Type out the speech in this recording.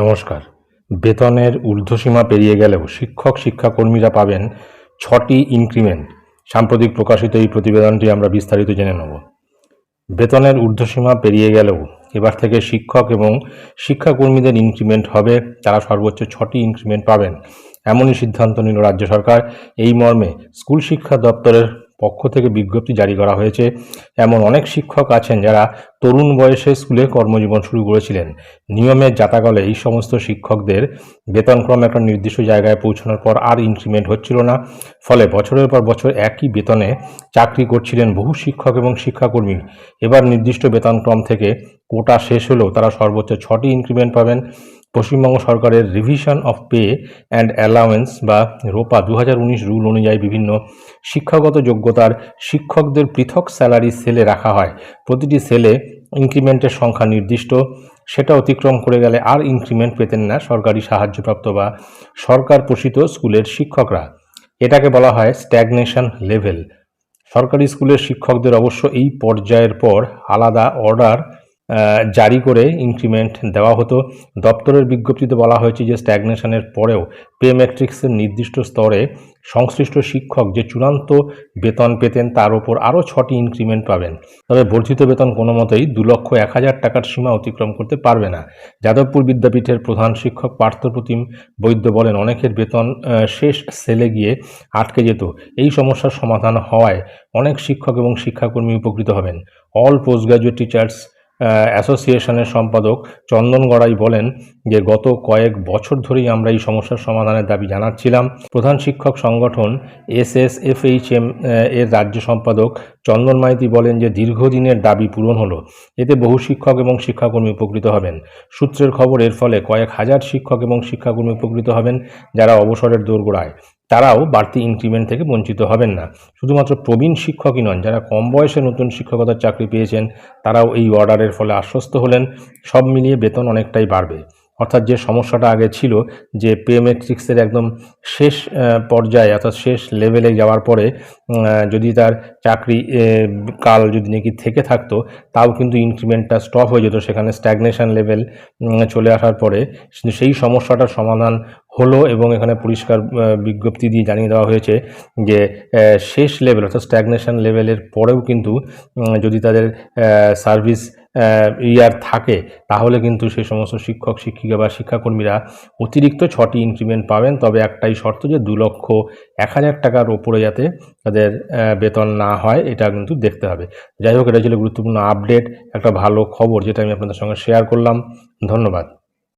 নমস্কার। বেতনের ঊর্ধ্বসীমা পেরিয়ে গেলেও শিক্ষক শিক্ষাকর্মীরা পাবেন ছটি ইনক্রিমেন্ট। সাম্প্রতিক প্রকাশিত এই প্রতিবেদনটি আমরা বিস্তারিত জেনে নেব। বেতনের ঊর্ধ্বসীমা পেরিয়ে গেলেও এবার থেকে শিক্ষক এবং শিক্ষাকর্মীদের ইনক্রিমেন্ট হবে। তারা সর্বোচ্চ ছটি ইনক্রিমেন্ট পাবেন। এমনই সিদ্ধান্ত নিল রাজ্য সরকার। এই মর্মে স্কুল শিক্ষা দপ্তরের পক্ষ থেকে বিজ্ঞপ্তি জারি করা হয়েছে। এমন অনেক শিক্ষক আছেন যারা তরুণ বয়সে স্কুলে কর্মজীবন শুরু করেছিলেন। নিয়মের জাতাকলে এই সমস্ত শিক্ষকদের বেতনক্রম একটা নির্দিষ্ট জায়গায় পৌঁছানোর পর আর ইনক্রিমেন্ট হচ্ছিল না। ফলে বছরের পর বছর একই বেতনে চাকরি করছিলেন বহু শিক্ষক এবং শিক্ষাকর্মী। এবার নির্দিষ্ট বেতনক্রম থেকে কোটা শেষ হলেও তারা সর্বোচ্চ ছটি ইনক্রিমেন্ট পাবেন। পশ্চিমবঙ্গ সরকারের revision of pay and allowance বা রোপা দু হাজার উনিশ রুল অনুযায়ী বিভিন্ন শিক্ষাগত যোগ্যতার শিক্ষকদের পৃথক স্যালারি সেলে রাখা হয়। প্রতিটি সেলে ইনক্রিমেন্টের সংখ্যা নির্দিষ্ট। সেটা অতিক্রম করে গেলে আর ইনক্রিমেন্ট পেতেন না সরকারি সাহায্যপ্রাপ্ত বা সরকার পোষিত স্কুলের শিক্ষকরা। এটাকে বলা হয় স্ট্যাগনেশন লেভেল সরকারি স্কুলের শিক্ষকদের অবশ্য এই পর্যায়ের পর আলাদা অর্ডার জারি করে ইনক্রিমেন্ট দেওয়া হতো। দপ্তরের বিজ্ঞপ্তিতে বলা হয়েছে যে স্ট্যাগনেশনের পরেও পে ম্যাট্রিক্সের নির্দিষ্ট স্তরে সংশ্লিষ্ট শিক্ষক যে চূড়ান্ত বেতন পেতেন তার উপর আরও ছটি ইনক্রিমেন্ট পাবেন। তবে বর্ধিত বেতন কোনো মতেই দু লক্ষ এক হাজার টাকার সীমা অতিক্রম করতে পারবে না। যাদবপুর বিদ্যাপীঠের প্রধান শিক্ষক পার্থপ্রতিম বৈদ্য বলেন, অনেকের বেতন শেষ সেলে গিয়ে আটকে যেত। এই সমস্যার সমাধান হওয়ায় অনেক শিক্ষক এবং শিক্ষাকর্মী উপকৃত হবেন। অল পোস্ট গ্রাজুয়েট টিচার্স অ্যাসোসিয়েশনের সম্পাদক চন্দন গড়াই বলেন যে, গত কয়েক বছর ধরেই আমরা এই সমস্যার সমাধানের দাবি জানাচ্ছিলাম। প্রধান শিক্ষক সংগঠন S S F H M এর রাজ্য সম্পাদক চন্দন মাইতি বলেন যে, দীর্ঘদিনের দাবি পূরণ হলো। এতে বহু শিক্ষক এবং শিক্ষাকর্মী উপকৃত হবেন। সূত্রের খবর, এর ফলে কয়েক হাজার শিক্ষক এবং শিক্ষাকর্মী উপকৃত হবেন যারা অবসরের দোরগোড়ায়। তারাও বাড়তি ইনক্রিমেন্ট থেকে বঞ্চিত হবেন না। শুধুমাত্র প্রবীণ শিক্ষকই নন, যারা কম বয়সে নতুন শিক্ষকতার চাকরি পেয়েছেন, তারাও এই অর্ডারের ফলে আশ্বস্ত হলেন। সব মিলিয়ে বেতন অনেকটাই বাড়বে। অর্থাৎ যে সমস্যাটা আগে ছিল যে পে ম্যাট্রিক্সের একদম শেষ পর্যায়ে অর্থাৎ শেষ লেভেলে যাওয়ার পরে যদি তার চাকরি কাল যদি নাকি থেকে থাকতো, তাও কিন্তু ইনক্রিমেন্টটা স্টপ হয়ে যেত। সেখানে স্ট্যাগনেশন লেভেল চলে আসার পরে সেই সমস্যাটার সমাধান হলো এবং এখানে পরিষ্কার বিজ্ঞপ্তি দিয়ে জানিয়ে দেওয়া হয়েছে যে শেষ লেভেল অর্থাৎ স্ট্যাগনেশন লেভেলের পরেও কিন্তু যদি তাদের সার্ভিস ইয়ার থাকে, তাহলে কিন্তু সেই সমস্ত শিক্ষক, শিক্ষিকা বা শিক্ষাকর্মীরা অতিরিক্ত ছটি ইনক্রিমেন্ট পাবেন। তবে একটাই শর্ত যে দু লক্ষ এক হাজার টাকার ওপরে যাতে তাদের বেতন না হয়, এটা কিন্তু দেখতে হবে। যাই হোক, এটা ছিল গুরুত্বপূর্ণ আপডেট একটা ভালো খবর যেটা আমি আপনাদের সঙ্গে শেয়ার করলাম। ধন্যবাদ।